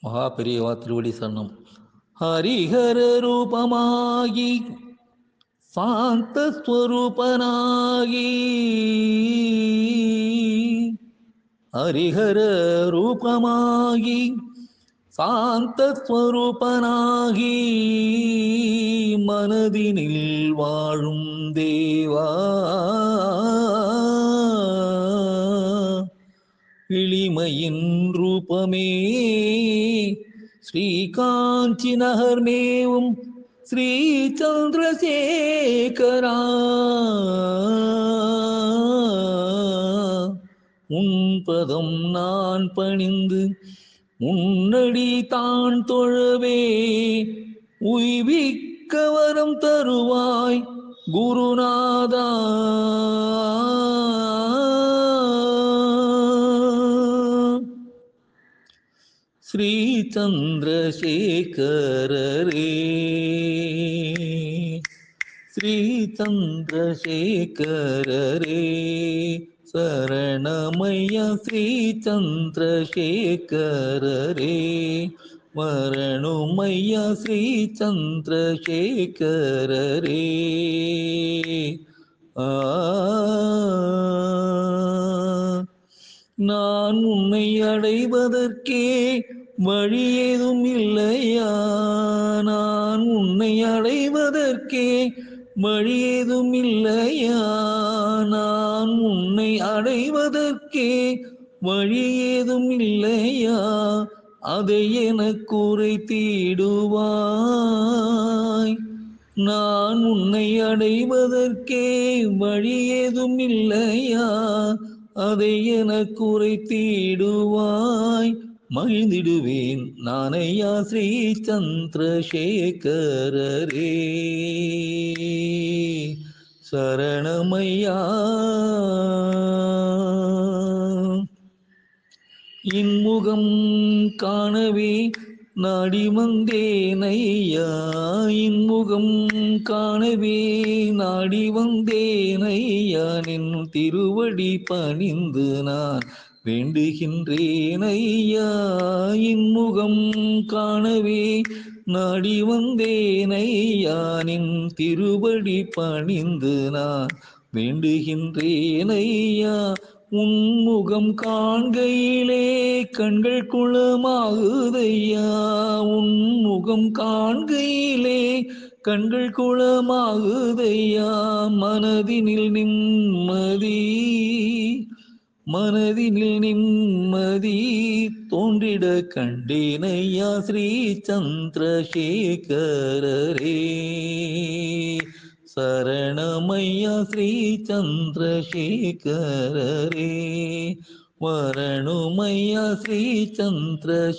மகா பெரியவா திருவடி சரணம். ஹரிஹர ரூபமாகி சாந்தஸ்வரூபனாகி ஹரிஹர ரூபமாகி சாந்தஸ்வரூபனாகி மனதினில் வாழும் தேவா. இளிமையின் ரூபமே. ஸ்ரீகாஞ்சி நகர் மேவும் ஸ்ரீ சந்திரசேகரா உன் நான் பணிந்து முன்னடி தான் தொழவே. உய்விக்க வரம் தருவாய் குருநாதா. ஸ்ரீ சந்திரசேகரரே ஸ்ரீ சந்திரசேகரரே சரணமய ஸ்ரீ சந்திரசேகரரே நான் உன்னை அடைவதற்கே வழி ஏதும் இல்லையா? நான் உன்னை அடைவதற்கே வழி ஏதும் இல்லையா? நான் உன்னை அடைவதற்கே வழி ஏதும் இல்லையா? அதை எனக்கு உரைத்திடுவாய். நான் உன்னை அடைவதற்கே வழி ஏதும் இல்லையா? அதை எனக்கு உரைத்திடுவாய் மகிழ்ந்திடுவேன் நானையா ஸ்ரீ சந்திரசேகரரே சரணமையா. இன்முகம் காணவே நாடி வந்தேனையா இன்முகம் காணவே நாடி வந்தேனையா நின் திருவடி பணிந்து நான் வேண்டுகின்றேன் ஐயா இன்முகம் காணவே நாடி வந்தேனையா நின் திருவடி பணிந்து நான் வேண்டுகின்றேனையா உன்முகம் காண்கையிலே கண்கள் குளமாகுதையா? உன்முகம் காண்கையிலே கண்கள் குளமாகுதையா? மனதினில் நிம்மதி மனதினில் நிம்மதி தோன்றிட கண்டேனையா ஸ்ரீ சந்திரசேகரரே. சரணமையா ஸ்ரீ சந்திரசேகரரே வரணுமையா ஸ்ரீ சந்திரசேகரரே